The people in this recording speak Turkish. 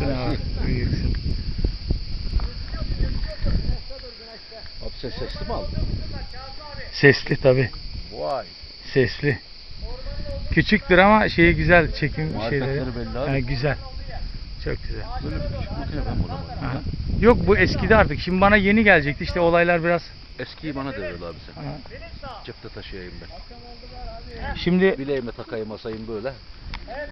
Büyüksün abi. Büyüksün. Abi ses sesli mi aldın? Sesli tabi. Vay. Sesli. Küçüktür ama şeyi güzel çekim şeyleri. Belli abi. Yani güzel. Çok güzel. Böyle küçük makine ben bulamadım. Yok bu eskidi artık. Şimdi bana yeni gelecekti. İşte olaylar biraz. Eskiyi bana devril abi sen. Aha. Cepte taşıyayım ben. Şimdi Bileğime takayım asayım böyle.